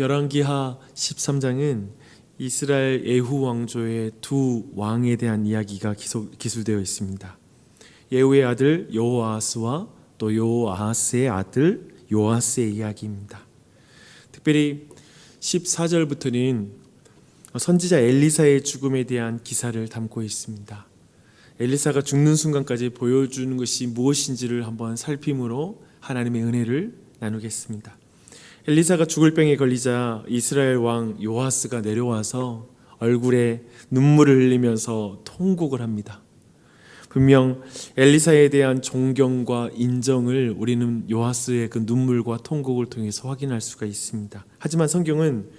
열왕기하 13장은 이스라엘 예후 왕조의 두 왕에 대한 이야기가 기소, 기술되어 있습니다. 예후의 아들 요아스와 또 요아스의 아들 요아스의 이야기입니다. 특별히 14절부터는 선지자 엘리사의 죽음에 대한 기사를 담고 있습니다. 엘리사가 죽는 순간까지 보여주는 것이 무엇인지를 한번 살핌으로 하나님의 은혜를 나누겠습니다. 엘리사가 죽을 병에 걸리자 이스라엘 왕 요아스가 내려와서 얼굴에 눈물을 흘리면서 통곡을 합니다. 분명 엘리사에 대한 존경과 인정을 우리는 요아스의 그 눈물과 통곡을 통해서 확인할 수가 있습니다. 하지만 성경은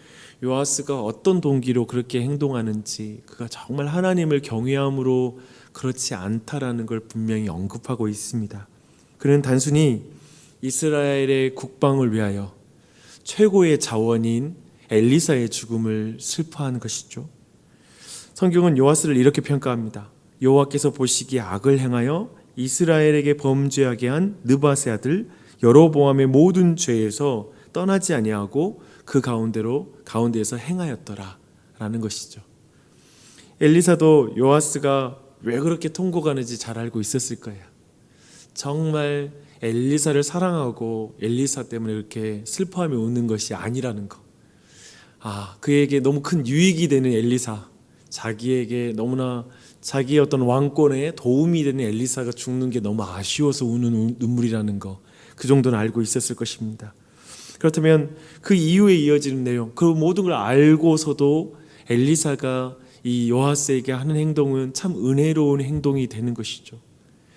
요아스가 어떤 동기로 그렇게 행동하는지 그가 정말 하나님을 경외함으로 그렇지 않다라는 걸 분명히 언급하고 있습니다. 그는 단순히 이스라엘의 국방을 위하여 최고의 자원인 엘리사의 죽음을 슬퍼하는 것이죠. 성경은 요아스를 이렇게 평가합니다. 여호와께서 보시기에 악을 행하여 이스라엘에게 범죄하게 한 느바세 아들 여로보암의 모든 죄에서 떠나지 아니하고 그 가운데로 가운데에서 행하였더라라는 것이죠. 엘리사도 요아스가 왜 그렇게 통곡하는지 잘 알고 있었을 거예요. 정말 엘리사를 사랑하고 엘리사 때문에 이렇게 슬퍼하며 웃는 것이 아니라는 거. 아, 그에게 너무 큰 유익이 되는 엘리사, 자기에게 너무나 자기의 어떤 왕권에 도움이 되는 엘리사가 죽는 게 너무 아쉬워서 우는 눈물이라는 거. 그 정도는 알고 있었을 것입니다. 그렇다면 그 이후에 이어지는 내용, 그 모든 걸 알고서도 엘리사가 이 요하스에게 하는 행동은 참 은혜로운 행동이 되는 것이죠.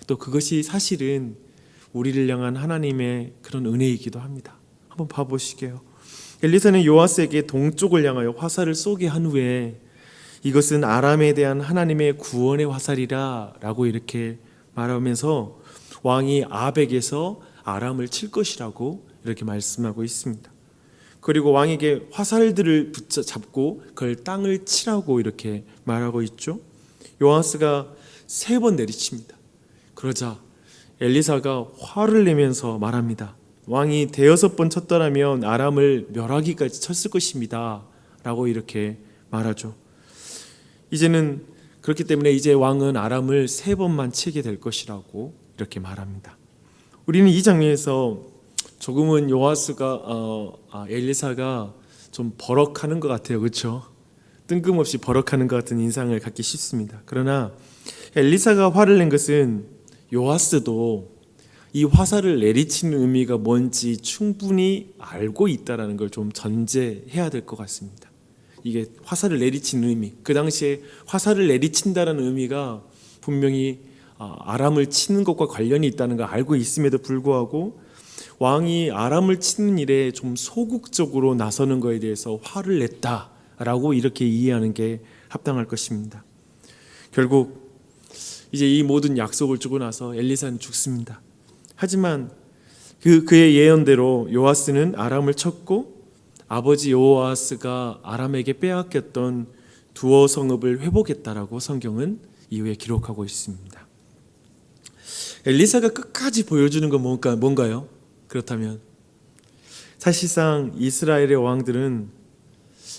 또 그것이 사실은 우리를 향한 하나님의 그런 은혜이기도 합니다. 한번 봐보시게요. 엘리사는 요아스에게 동쪽을 향하여 화살을 쏘게 한 후에 이것은 아람에 대한 하나님의 구원의 화살이라라고 이렇게 말하면서 왕이 아벡에서 아람을 칠 것이라고 이렇게 말씀하고 있습니다. 그리고 왕에게 화살들을 붙잡고 그걸 땅을 치라고 이렇게 말하고 있죠. 요아스가 세 번 내리칩니다. 그러자 엘리사가 화를 내면서 말합니다. 왕이 대여섯 번 쳤더라면 아람을 멸하기까지 쳤을 것입니다. 라고 이렇게 말하죠. 이제는 그렇기 때문에 이제 왕은 아람을 세 번만 치게 될 것이라고 이렇게 말합니다. 우리는 이 장면에서 조금은 요하스가 어, 아, 엘리사가 좀 버럭하는 것 같아요, 그렇죠? 뜬금없이 버럭하는 것 같은 인상을 갖기 쉽습니다. 그러나 엘리사가 화를 낸 것은 요하스도 이 화살을 내리치는 의미가 뭔지 충분히 알고 있다라는 걸 좀 전제해야 될 것 같습니다. 이게 화살을 내리치는 의미, 그 당시에 화살을 내리친다라는 의미가 분명히 아, 아람을 치는 것과 관련이 있다는 걸 알고 있음에도 불구하고 왕이 아람을 치는 일에 좀 소극적으로 나서는 것에 대해서 화를 냈다라고 이렇게 이해하는 게 합당할 것입니다. 결국 이제 이 모든 약속을 주고 나서 엘리사는 죽습니다. 하지만 그 그의 예언대로 요아스는 아람을 쳤고 아버지 요아스가 아람에게 빼앗겼던 두어 성읍을 회복했다라고 성경은 이후에 기록하고 있습니다. 엘리사가 끝까지 보여주는 건 뭔가 뭔가요? 그렇다면 사실상 이스라엘의 왕들은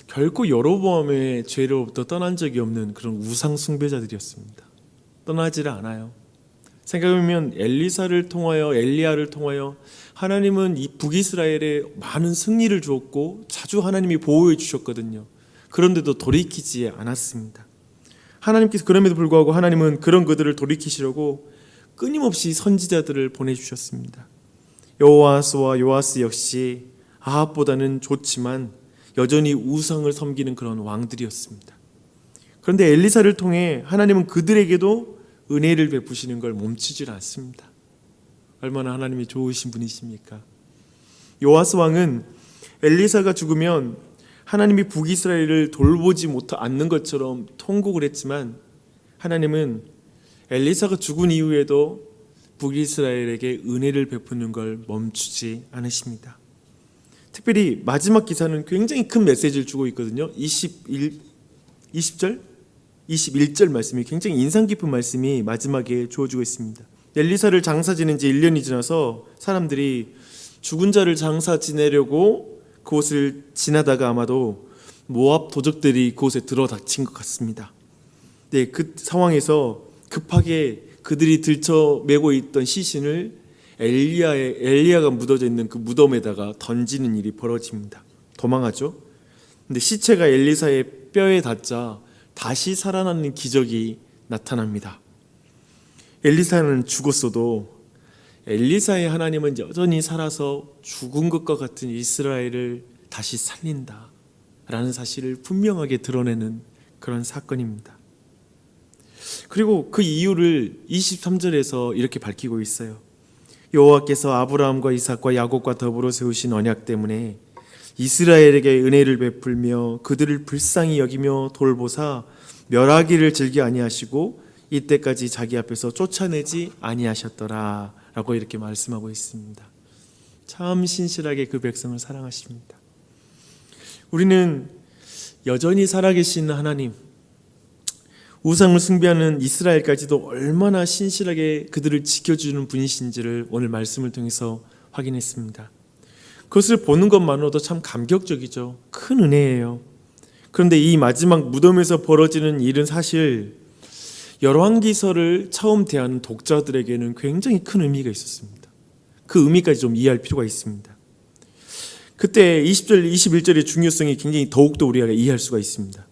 결코 여로보암의 죄로부터 떠난 적이 없는 그런 우상 숭배자들이었습니다. 떠나지를 않아요. 생각해보면 엘리사를 통하여 엘리야를 통하여 하나님은 이 북이스라엘에 많은 승리를 주었고 자주 하나님이 보호해 주셨거든요. 그런데도 돌이키지 않았습니다. 하나님께서 그럼에도 불구하고 하나님은 그런 그들을 돌이키시려고 끊임없이 선지자들을 보내주셨습니다. 여호와스와 요아스 역시 아합보다는 좋지만 여전히 우상을 섬기는 그런 왕들이었습니다. 그런데 엘리사를 통해 하나님은 그들에게도 은혜를 베푸시는 걸 멈추질 않습니다. 얼마나 하나님이 좋으신 분이십니까? 요아스 왕은 엘리사가 죽으면 하나님이 북이스라엘을 돌보지 못 않는 것처럼 통곡을 했지만 하나님은 엘리사가 죽은 이후에도 북이스라엘에게 은혜를 베푸는 걸 멈추지 않으십니다. 특별히 마지막 기사는 굉장히 큰 메시지를 주고 있거든요. 21 20절 21절 말씀이 굉장히 인상 깊은 말씀이 마지막에 주어지고 있습니다. 엘리사를 장사 지낸 지 1년이 지나서 사람들이 죽은 자를 장사 지내려고 그곳을 지나다가 아마도 모압 도적들이 그곳에 들어 닥친 것 같습니다. 네, 그 상황에서 급하게 그들이 들쳐 메고 있던 시신을 엘리야의 엘리야가 묻어져 있는 그 무덤에다가 던지는 일이 벌어집니다. 도망하죠. 근데 시체가 엘리사의 뼈에 닿자 다시 살아나는 기적이 나타납니다. 엘리사는 죽었어도 엘리사의 하나님은 여전히 살아서 죽은 것과 같은 이스라엘을 다시 살린다. 라는 사실을 분명하게 드러내는 그런 사건입니다. 그리고 그 이유를 23절에서 이렇게 밝히고 있어요. 여호와께서 아브라함과 이삭과 야곱과 더불어 세우신 언약 때문에 이스라엘에게 은혜를 베풀며 그들을 불쌍히 여기며 돌보사 멸하기를 즐겨 아니하시고 이때까지 자기 앞에서 쫓아내지 아니하셨더라라고 이렇게 말씀하고 있습니다. 참 신실하게 그 백성을 사랑하십니다. 우리는 여전히 살아계신 하나님, 우상을 숭배하는 이스라엘까지도 얼마나 신실하게 그들을 지켜주는 분이신지를 오늘 말씀을 통해서 확인했습니다. 그것을 보는 것만으로도 참 감격적이죠. 큰 은혜예요. 그런데 이 마지막 무덤에서 벌어지는 일은 사실 열왕기서를 처음 대하는 독자들에게는 굉장히 큰 의미가 있었습니다. 그 의미까지 좀 이해할 필요가 있습니다. 그때 20절, 21절의 중요성이 굉장히 더욱더 우리가 이해할 수가 있습니다.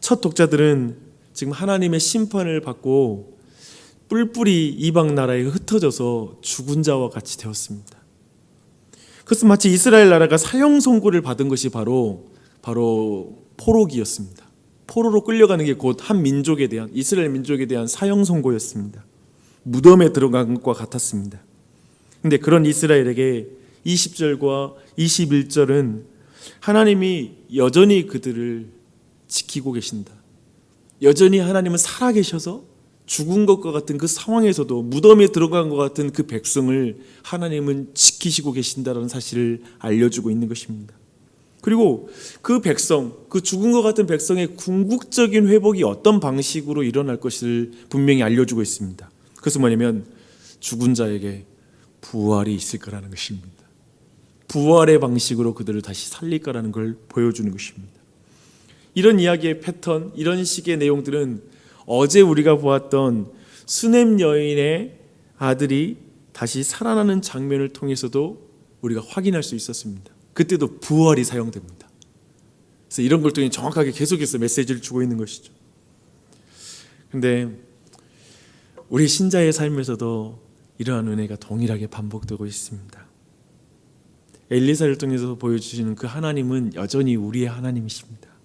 첫 독자들은 지금 하나님의 심판을 받고 뿔뿔이 이방 나라에 흩어져서 죽은 자와 같이 되었습니다. 그것은 마치 이스라엘 나라가 사형 선고를 받은 것이 바로 바로 포로기였습니다. 포로로 끌려가는 게 곧 한 민족에 대한 이스라엘 민족에 대한 사형 선고였습니다. 무덤에 들어간 것과 같았습니다. 근데 그런 이스라엘에게 20절과 21절은 하나님이 여전히 그들을 지키고 계신다. 여전히 하나님은 살아 계셔서 죽은 것과 같은 그 상황에서도 무덤에 들어간 것 같은 그 백성을 하나님은 지키시고 계신다는 사실을 알려주고 있는 것입니다. 그리고 그 백성, 그 죽은 것 같은 백성의 궁극적인 회복이 어떤 방식으로 일어날 것을 분명히 알려주고 있습니다. 그것은 뭐냐면 죽은 자에게 부활이 있을 거라는 것입니다. 부활의 방식으로 그들을 다시 살릴 거라는 걸 보여주는 것입니다. 이런 이야기의 패턴, 이런 식의 내용들은 어제 우리가 보았던 수넴 여인의 아들이 다시 살아나는 장면을 통해서도 우리가 확인할 수 있었습니다. 그때도 부활이 사용됩니다. 그래서 이런 걸 통해 정확하게 계속해서 메시지를 주고 있는 것이죠. 근데 우리 신자의 삶에서도 이러한 은혜가 동일하게 반복되고 있습니다. 엘리사를 통해서 보여주시는 그 하나님은 여전히 우리의 하나님이십니다.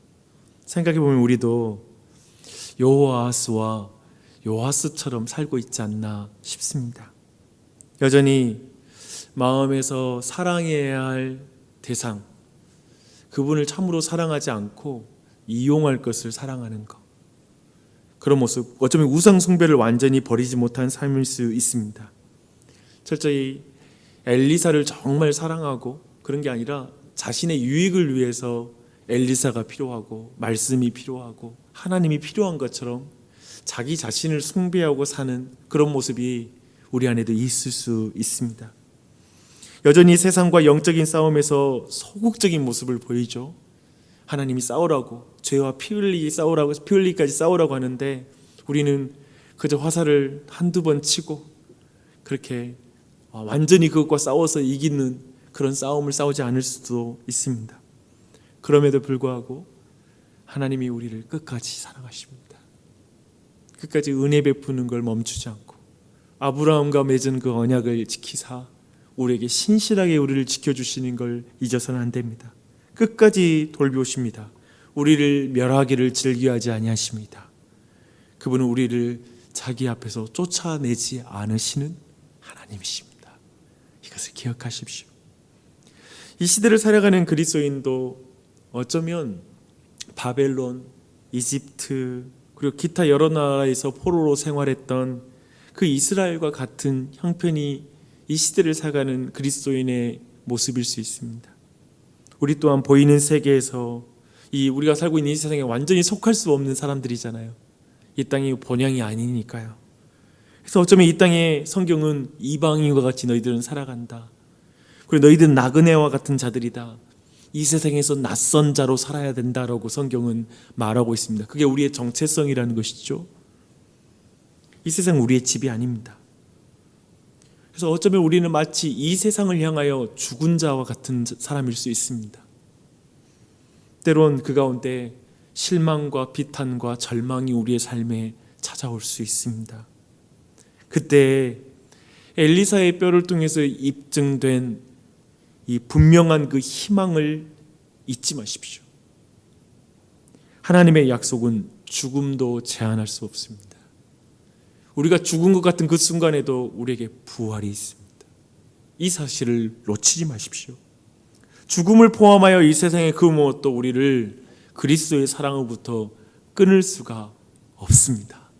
생각해 보면 우리도 요호아스와 요하스처럼 살고 있지 않나 싶습니다. 여전히 마음에서 사랑해야 할 대상, 그분을 참으로 사랑하지 않고 이용할 것을 사랑하는 것. 그런 모습, 어쩌면 우상숭배를 완전히 버리지 못한 삶일 수 있습니다. 철저히 엘리사를 정말 사랑하고 그런 게 아니라 자신의 유익을 위해서 엘리사가 필요하고 말씀이 필요하고 하나님이 필요한 것처럼 자기 자신을 숭배하고 사는 그런 모습이 우리 안에도 있을 수 있습니다. 여전히 세상과 영적인 싸움에서 소극적인 모습을 보이죠. 하나님이 싸우라고 죄와 피 흘리기 싸우라고 피 흘리기까지 싸우라고 하는데 우리는 그저 화살을 한두 번 치고 그렇게 완전히 그것과 싸워서 이기는 그런 싸움을 싸우지 않을 수도 있습니다. 그럼에도 불구하고 하나님이 우리를 끝까지 사랑하십니다. 끝까지 은혜 베푸는 걸 멈추지 않고 아브라함과 맺은 그 언약을 지키사 우리에게 신실하게 우리를 지켜주시는 걸 잊어서는 안 됩니다. 끝까지 돌보십니다. 우리를 멸하기를 즐겨하지 아니하십니다. 그분은 우리를 자기 앞에서 쫓아내지 않으시는 하나님이십니다. 이것을 기억하십시오. 이 시대를 살아가는 그리스도인도 어쩌면 바벨론, 이집트 그리고 기타 여러 나라에서 포로로 생활했던 그 이스라엘과 같은 형편이 이 시대를 살아가는 그리스도인의 모습일 수 있습니다. 우리 또한 보이는 세계에서 이 우리가 살고 있는 이 세상에 완전히 속할 수 없는 사람들이잖아요. 이 땅이 본향이 아니니까요. 그래서 어쩌면 이 땅에 성경은 이방인과 같이 너희들은 살아간다. 그리고 너희들은 나그네와 같은 자들이다. 이 세상에서 낯선 자로 살아야 된다라고 성경은 말하고 있습니다. 그게 우리의 정체성이라는 것이죠. 이 세상 우리의 집이 아닙니다. 그래서 어쩌면 우리는 마치 이 세상을 향하여 죽은 자와 같은 사람일 수 있습니다. 때론 그 가운데 실망과 비탄과 절망이 우리의 삶에 찾아올 수 있습니다. 그때 엘리사의 뼈를 통해서 입증된 이 분명한 그 희망을 잊지 마십시오. 하나님의 약속은 죽음도 제한할 수 없습니다. 우리가 죽은 것 같은 그 순간에도 우리에게 부활이 있습니다. 이 사실을 놓치지 마십시오. 죽음을 포함하여 이 세상의 그 무엇도 우리를 그리스도의 사랑으로부터 끊을 수가 없습니다.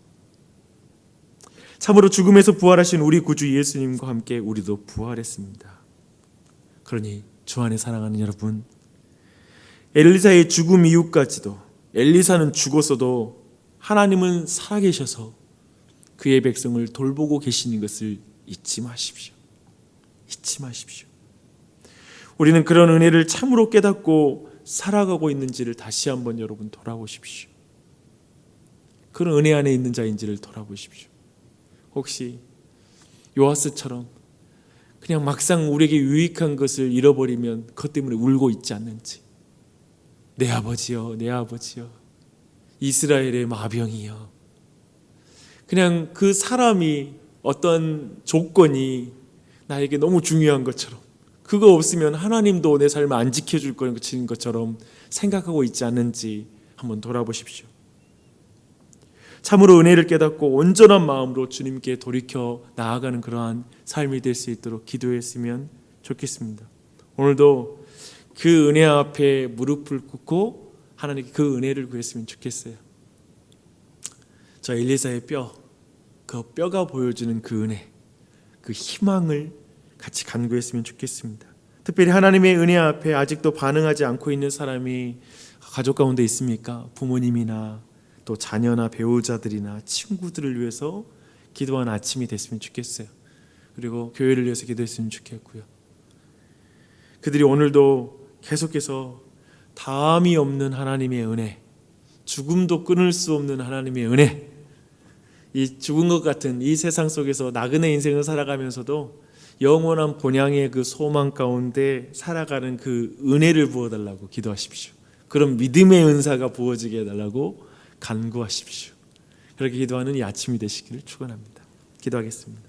참으로 죽음에서 부활하신 우리 구주 예수님과 함께 우리도 부활했습니다. 그러니 주 안에 사랑하는 여러분, 엘리사의 죽음 이후까지도 엘리사는 죽었어도 하나님은 살아계셔서 그의 백성을 돌보고 계시는 것을 잊지 마십시오. 잊지 마십시오. 우리는 그런 은혜를 참으로 깨닫고 살아가고 있는지를 다시 한번 여러분 돌아보십시오. 그런 은혜 안에 있는 자인지를 돌아보십시오. 혹시 요하스처럼 그냥 막상 우리에게 유익한 것을 잃어버리면 그것 때문에 울고 있지 않는지. 내 아버지여, 내 아버지여, 이스라엘의 마병이여. 그냥 그 사람이 어떤 조건이 나에게 너무 중요한 것처럼 그거 없으면 하나님도 내 삶을 안 지켜줄 것처럼 생각하고 있지 않는지 한번 돌아보십시오. 참으로 은혜를 깨닫고 온전한 마음으로 주님께 돌이켜 나아가는 그러한 삶이 될 수 있도록 기도했으면 좋겠습니다. 오늘도 그 은혜 앞에 무릎을 꿇고 하나님께 그 은혜를 구했으면 좋겠어요. 저 엘리사의 뼈, 그 뼈가 보여주는 그 은혜, 그 희망을 같이 간구했으면 좋겠습니다. 특별히 하나님의 은혜 앞에 아직도 반응하지 않고 있는 사람이 가족 가운데 있습니까? 부모님이나 또 자녀나 배우자들이나 친구들을 위해서 기도한 아침이 됐으면 좋겠어요. 그리고 교회를 위해서 기도했으면 좋겠고요. 그들이 오늘도 계속해서 다함이 없는 하나님의 은혜, 죽음도 끊을 수 없는 하나님의 은혜, 이 죽은 것 같은 이 세상 속에서 나그네 인생을 살아가면서도 영원한 본향의 그 소망 가운데 살아가는 그 은혜를 부어달라고 기도하십시오. 그런 믿음의 은사가 부어지게 해달라고 간구하십시오. 그렇게 기도하는 이 아침이 되시기를 축원합니다. 기도하겠습니다.